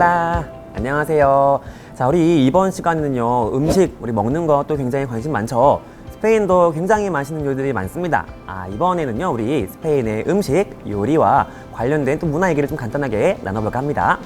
올라. 안녕하세요. 자 우리 이번 시간에는요 음식 우리 먹는 것도 굉장히 관심 많죠? 스페인도 굉장히 맛있는 요리들이 많습니다. 아 이번에는요 우리 스페인의 음식 요리와 관련된 또 문화 얘기를 좀 간단하게 나눠볼까 합니다.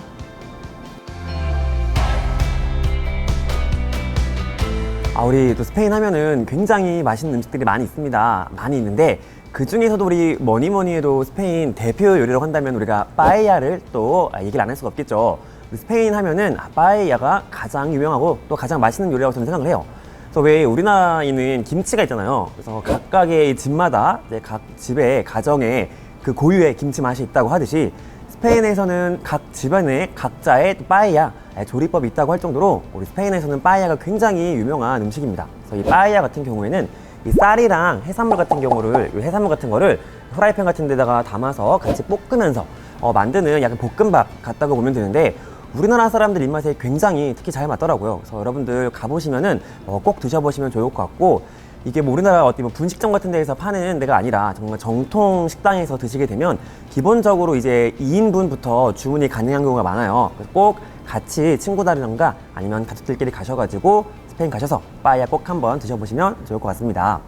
아, 우리 또 스페인 하면은 굉장히 맛있는 음식들이 많이 있습니다. 많이 있는데 그 중에서도 우리 뭐니 뭐니 해도 스페인 대표 요리라고 한다면 우리가 빠에야를 또 아, 얘기를 안 할 수가 없겠죠. 스페인 하면은 아, 빠에야가 가장 유명하고 또 가장 맛있는 요리라고 저는 생각을 해요. 그래서 왜 우리나라에는 김치가 있잖아요. 그래서 각각의 집마다 이제 각 집에 가정에 그 고유의 김치 맛이 있다고 하듯이 스페인에서는 각 집안에 각자의 또 빠에야 예, 조리법이 있다고 할 정도로 우리 스페인에서는 빠에야가 굉장히 유명한 음식입니다. 그래서 이 빠에야 같은 경우에는 이 쌀이랑 해산물 같은 경우를 이 해산물 같은 거를 프라이팬 같은 데다가 담아서 같이 볶으면서 어, 만드는 약간 볶음밥 같다고 보면 되는데 우리나라 사람들 입맛에 굉장히 특히 잘 맞더라고요. 그래서 여러분들 가보시면은 어, 꼭 드셔보시면 좋을 것 같고 이게 뭐 우리나라 뭐 분식점 같은 데에서 파는 데가 아니라 정말 정통 식당에서 드시게 되면 기본적으로 이제 2인분부터 주문이 가능한 경우가 많아요. 꼭 같이 친구들이랑가 아니면 가족들끼리 가셔가지고 스페인 가셔서 빠에야 꼭 한번 드셔보시면 좋을 것 같습니다.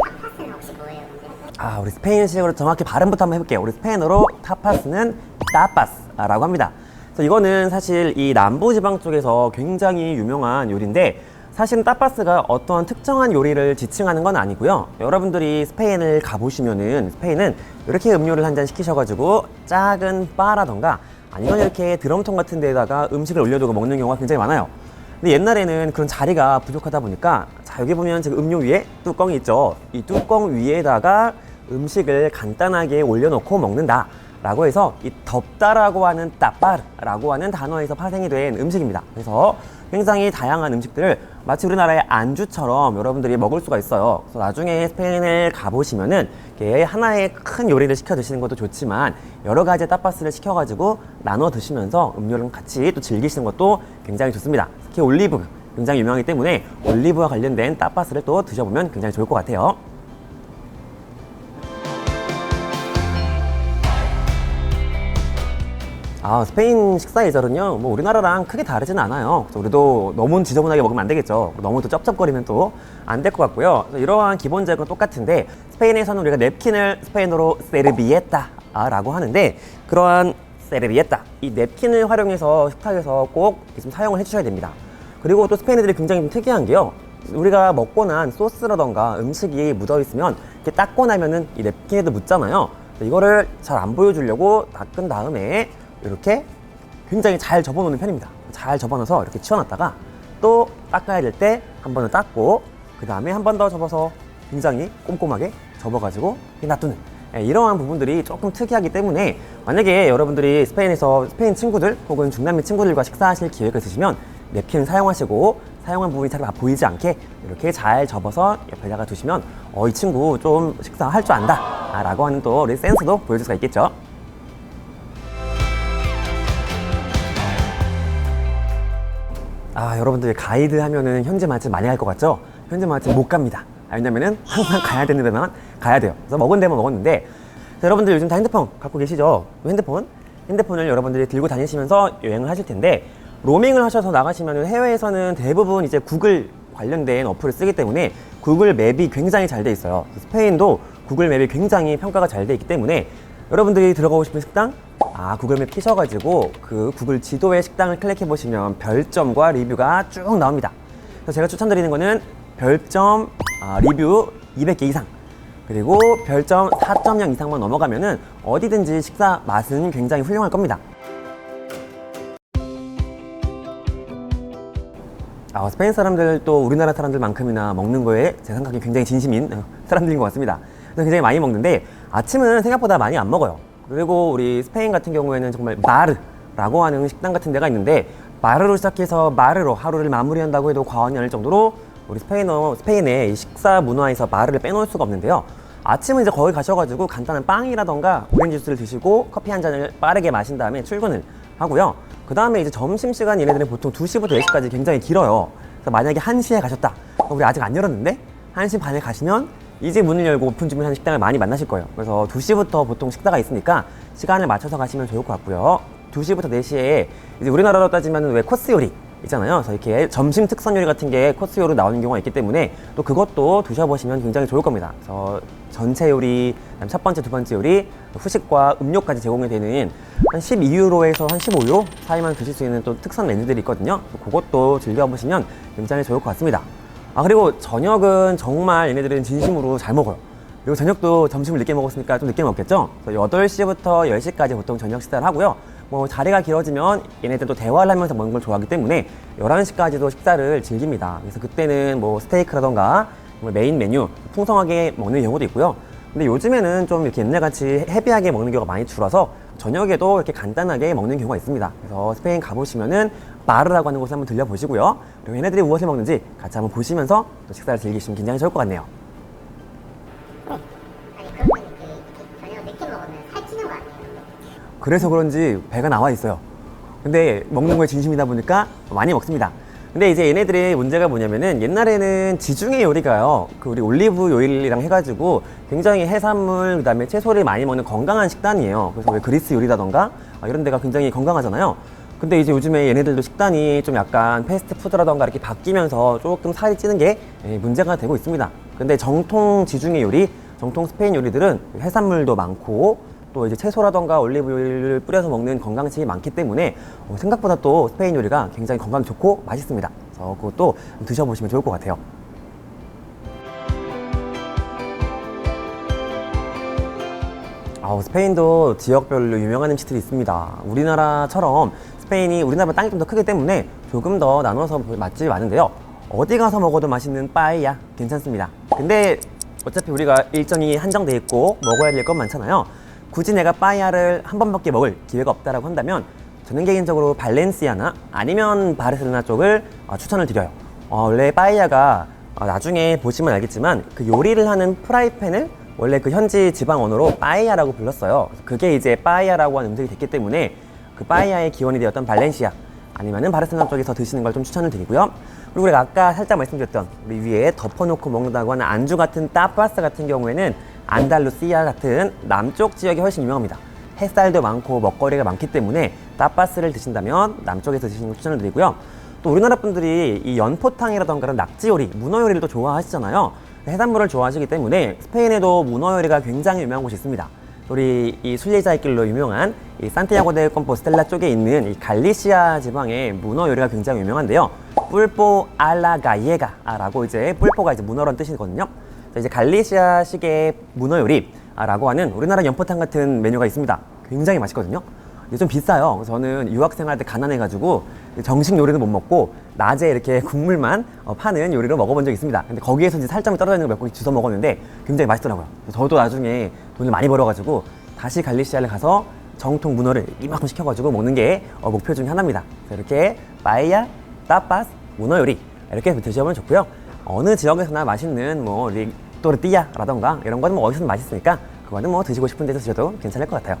타파스는 혹시 뭐예요, 근데? 아, 우리 스페인식으로 정확히 발음부터 한번 해볼게요. 우리 스페인어로 타파스는 따파스라고 합니다. 그래서 이거는 사실 이 남부지방 쪽에서 굉장히 유명한 요리인데 사실은 따파스가 어떠한 특정한 요리를 지칭하는 건 아니고요. 여러분들이 스페인을 가보시면은 스페인은 이렇게 음료를 한 잔 시키셔가지고 작은 바라던가 아니면 이렇게 드럼통 같은 데다가 음식을 올려두고 먹는 경우가 굉장히 많아요. 근데 옛날에는 그런 자리가 부족하다 보니까 자 여기 보면 지금 음료 위에 뚜껑이 있죠. 이 뚜껑 위에다가 음식을 간단하게 올려놓고 먹는다. 라고 해서 이 덥다라고 하는 따빠르라고 하는 단어에서 파생이 된 음식입니다. 그래서 굉장히 다양한 음식들을 마치 우리나라의 안주처럼 여러분들이 먹을 수가 있어요. 그래서 나중에 스페인을 가보시면은 하나의 큰 요리를 시켜 드시는 것도 좋지만 여러 가지 따파스를 시켜가지고 나눠 드시면서 음료를 같이 또 즐기시는 것도 굉장히 좋습니다. 특히 올리브 굉장히 유명하기 때문에 올리브와 관련된 따파스를 또 드셔보면 굉장히 좋을 것 같아요. 아, 스페인 식사 예절은요, 뭐 우리나라랑 크게 다르지는 않아요. 그래서 우리도 너무 지저분하게 먹으면 안 되겠죠. 너무 또 쩝쩝거리면 또 안 될 것 같고요. 그래서 이러한 기본 재료는 똑같은데, 스페인에서는 우리가 냅킨을 스페인어로 세르비에타라고 하는데, 그러한 세르비에타, 이 냅킨을 활용해서 식탁에서 꼭 좀 사용을 해주셔야 됩니다. 그리고 또 스페인 애들이 굉장히 좀 특이한 게요. 우리가 먹고 난 소스라던가 음식이 묻어 있으면 이렇게 닦고 나면은 이 냅킨에도 묻잖아요. 이거를 잘 안 보여주려고 닦은 다음에 이렇게 굉장히 잘 접어놓는 편입니다. 잘 접어놔서 이렇게 치워놨다가 또 닦아야 될 때 한 번은 닦고 그 다음에 한 번 더 접어서 굉장히 꼼꼼하게 접어가지고 놔두는 예, 이러한 부분들이 조금 특이하기 때문에 만약에 여러분들이 스페인에서 스페인 친구들 혹은 중남미 친구들과 식사하실 기회가 있으시면 냅킨 사용하시고 사용한 부분이 잘 보이지 않게 이렇게 잘 접어서 옆에다가 두시면 어, 이 친구 좀 식사할 줄 안다 아, 라고 하는 또 우리 센스도 보여줄 수가 있겠죠. 아, 여러분들 가이드 하면은 현지 맛집 많이 갈 것 같죠? 현지 맛집 못 갑니다. 아, 왜냐면은 항상 가야 되는 데만 가야 돼요. 그래서 먹은 데만 먹었는데 자, 여러분들 요즘 다 핸드폰 갖고 계시죠? 핸드폰? 핸드폰을 여러분들이 들고 다니시면서 여행을 하실 텐데 로밍을 하셔서 나가시면 해외에서는 대부분 이제 구글 관련된 어플을 쓰기 때문에 구글 맵이 굉장히 잘 돼 있어요. 스페인도 구글 맵이 굉장히 평가가 잘 돼 있기 때문에 여러분들이 들어가고 싶은 식당 아 구글맵 키셔가지고 그 구글 지도에 식당을 클릭해 보시면 별점과 리뷰가 쭉 나옵니다. 그래서 제가 추천드리는 거는 별점 아, 리뷰 200개 이상 그리고 별점 4.0 이상만 넘어가면은 어디든지 식사 맛은 굉장히 훌륭할 겁니다. 아, 스페인 사람들 또 우리나라 사람들만큼이나 먹는 거에 제 생각에 굉장히 진심인 어, 사람들인 것 같습니다. 그래서 굉장히 많이 먹는데 아침은 생각보다 많이 안 먹어요. 그리고 우리 스페인 같은 경우에는 정말 마르라고 하는 식당 같은 데가 있는데 마르로 시작해서 마르로 하루를 마무리한다고 해도 과언이 아닐 정도로 우리 스페인어 스페인의 이 식사 문화에서 마르를 빼놓을 수가 없는데요. 아침은 이제 거기 가셔가지고 간단한 빵이라던가 오렌지 주스를 드시고 커피 한 잔을 빠르게 마신 다음에 출근을 하고요. 그 다음에 이제 점심시간 얘네들은 보통 2시부터 4시까지 굉장히 길어요. 그래서 만약에 1시에 가셨다. 우리 아직 안 열었는데 1시 반에 가시면 이제 문을 열고 오픈 준비하는 를 식당을 많이 만나실 거예요. 그래서 2시부터 보통 식사가 있으니까 시간을 맞춰서 가시면 좋을 것 같고요. 2시부터 4시에 이제 우리나라로 따지면 왜 코스 요리 있잖아요. 그래서 이렇게 점심 특선 요리 같은 게 코스 요리로 나오는 경우가 있기 때문에 또 그것도 드셔보시면 굉장히 좋을 겁니다. 그래서 전체 요리, 첫 번째, 두 번째 요리, 후식과 음료까지 제공이 되는 한 12유로에서 한 15유로 사이만 드실 수 있는 또 특선 메뉴들이 있거든요. 그것도 즐겨보시면 굉장히 좋을 것 같습니다. 아 그리고 저녁은 정말 얘네들은 진심으로 잘 먹어요. 그리고 저녁도 점심을 늦게 먹었으니까 좀 늦게 먹겠죠? 그래서 8시부터 10시까지 보통 저녁 식사를 하고요. 뭐 자리가 길어지면 얘네들 또 대화를 하면서 먹는 걸 좋아하기 때문에 11시까지도 식사를 즐깁니다. 그래서 그때는 뭐 스테이크라던가 뭐 메인 메뉴 풍성하게 먹는 경우도 있고요. 근데 요즘에는 좀 이렇게 옛날같이 헤비하게 먹는 경우가 많이 줄어서 저녁에도 이렇게 간단하게 먹는 경우가 있습니다. 그래서 스페인 가보시면은 마르라고 하는 곳에 한번 들려보시고요. 그리고 얘네들이 무엇을 먹는지 같이 한번 보시면서 또 식사를 즐기시면 굉장히 좋을 것 같네요. 그래서 그런지 배가 나와 있어요. 근데 먹는 거에 진심이다 보니까 많이 먹습니다. 근데 이제 얘네들의 문제가 뭐냐면은 옛날에는 지중해 요리가요. 그 우리 올리브 요리랑 해가지고 굉장히 해산물 그다음에 채소를 많이 먹는 건강한 식단이에요. 그래서 왜 그리스 요리라던가 아, 이런 데가 굉장히 건강하잖아요. 근데 이제 요즘에 얘네들도 식단이 좀 약간 패스트푸드라던가 이렇게 바뀌면서 조금 살이 찌는 게 예, 문제가 되고 있습니다. 근데 정통 지중해 요리, 정통 스페인 요리들은 해산물도 많고 또 이제 채소라던가 올리브유를 뿌려서 먹는 건강식이 많기 때문에 어, 생각보다 또 스페인 요리가 굉장히 건강 좋고 맛있습니다. 그래서 그것도 드셔보시면 좋을 것 같아요. 아우, 스페인도 지역별로 유명한 음식들이 있습니다. 우리나라처럼 스페인이 우리나라 땅이 좀 더 크기 때문에 조금 더 나눠서 맛집이 많은데요. 어디 가서 먹어도 맛있는 빠에야 괜찮습니다. 근데 어차피 우리가 일정이 한정돼 있고 먹어야 될 건 많잖아요. 굳이 내가 빠에야를 한 번밖에 먹을 기회가 없다라고 한다면 저는 개인적으로 발렌시아나 아니면 바르셀로나 쪽을 어, 추천을 드려요. 어, 원래 빠에야가 어, 나중에 보시면 알겠지만 그 요리를 하는 프라이팬을 원래 그 현지 지방 언어로 빠에야라고 불렀어요. 그게 이제 빠에야라고 하는 음식이 됐기 때문에 그 빠에야의 기원이 되었던 발렌시아 아니면은 바르셀로나 쪽에서 드시는 걸 좀 추천을 드리고요. 그리고 우리가 아까 살짝 말씀드렸던 우리 위에 덮어놓고 먹는다고 하는 안주 같은 따파스 같은 경우에는 안달루시아 같은 남쪽 지역이 훨씬 유명합니다. 햇살도 많고 먹거리가 많기 때문에 따파스를 드신다면 남쪽에서 드시는 걸 추천을 드리고요. 또 우리나라 분들이 이 연포탕이라던가 낙지 요리, 문어 요리를 또 좋아하시잖아요. 해산물을 좋아하시기 때문에 스페인에도 문어 요리가 굉장히 유명한 곳이 있습니다. 우리 이 순례자의 길로 유명한 이 산티아고 데 컴포스텔라 쪽에 있는 이 갈리시아 지방의 문어 요리가 굉장히 유명한데요. 뿔포 알라 가예가라고 이제 뿔포가 이제 문어라는 뜻이거든요. 자, 이제 갈리시아식의 문어 요리라고 하는 우리나라 연포탕 같은 메뉴가 있습니다. 굉장히 맛있거든요. 이게 좀 비싸요. 저는 유학생 할때 가난해가지고 정식 요리는 못 먹고 낮에 이렇게 국물만 어, 파는 요리를 먹어본 적이 있습니다. 근데 거기에서 이제 살점이 떨어져 있는 걸몇곡 주워 먹었는데 굉장히 맛있더라고요. 저도 나중에 돈을 많이 벌어가지고 다시 갈리시아를 가서 정통 문어를 이만큼 시켜가지고 먹는 게 어, 목표 중에 하나입니다. 이렇게 빠이야, 따빠스, 문어 요리 이렇게 드셔보면 좋고요. 어느 지역에서나 맛있는 뭐 또르띠야라던가 이런 거는 뭐 어디서든 맛있으니까 그거는 뭐 드시고 싶은 데서 드셔도 괜찮을 것 같아요.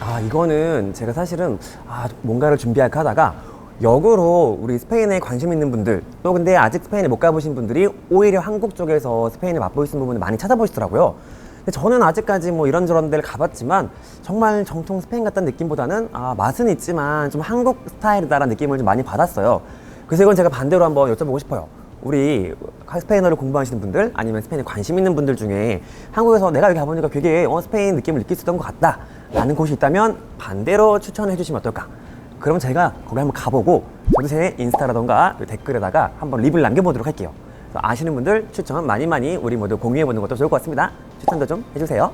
아 이거는 제가 사실은 아 뭔가를 준비할까 하다가 역으로 우리 스페인에 관심 있는 분들 또 근데 아직 스페인에 못 가보신 분들이 오히려 한국 쪽에서 스페인을 맛보시는 부분을 많이 찾아보시더라고요. 근데 저는 아직까지 뭐 이런저런 데를 가봤지만 정말 정통 스페인 같다는 느낌보다는 아 맛은 있지만 좀 한국 스타일이다라는 느낌을 좀 많이 받았어요. 그래서 이건 제가 반대로 한번 여쭤보고 싶어요. 우리 스페인어를 공부하시는 분들 아니면 스페인에 관심 있는 분들 중에 한국에서 내가 여기 가보니까 되게 어, 스페인 느낌을 느낄 수 있던 것 같다 라는 곳이 있다면 반대로 추천해 주시면 어떨까 그럼 제가 거기 한번 가보고 저도 제 인스타라던가 댓글에다가 한번 리뷰를 남겨보도록 할게요. 아시는 분들 추천 많이 많이 우리 모두 공유해 보는 것도 좋을 것 같습니다. 추천도 좀 해주세요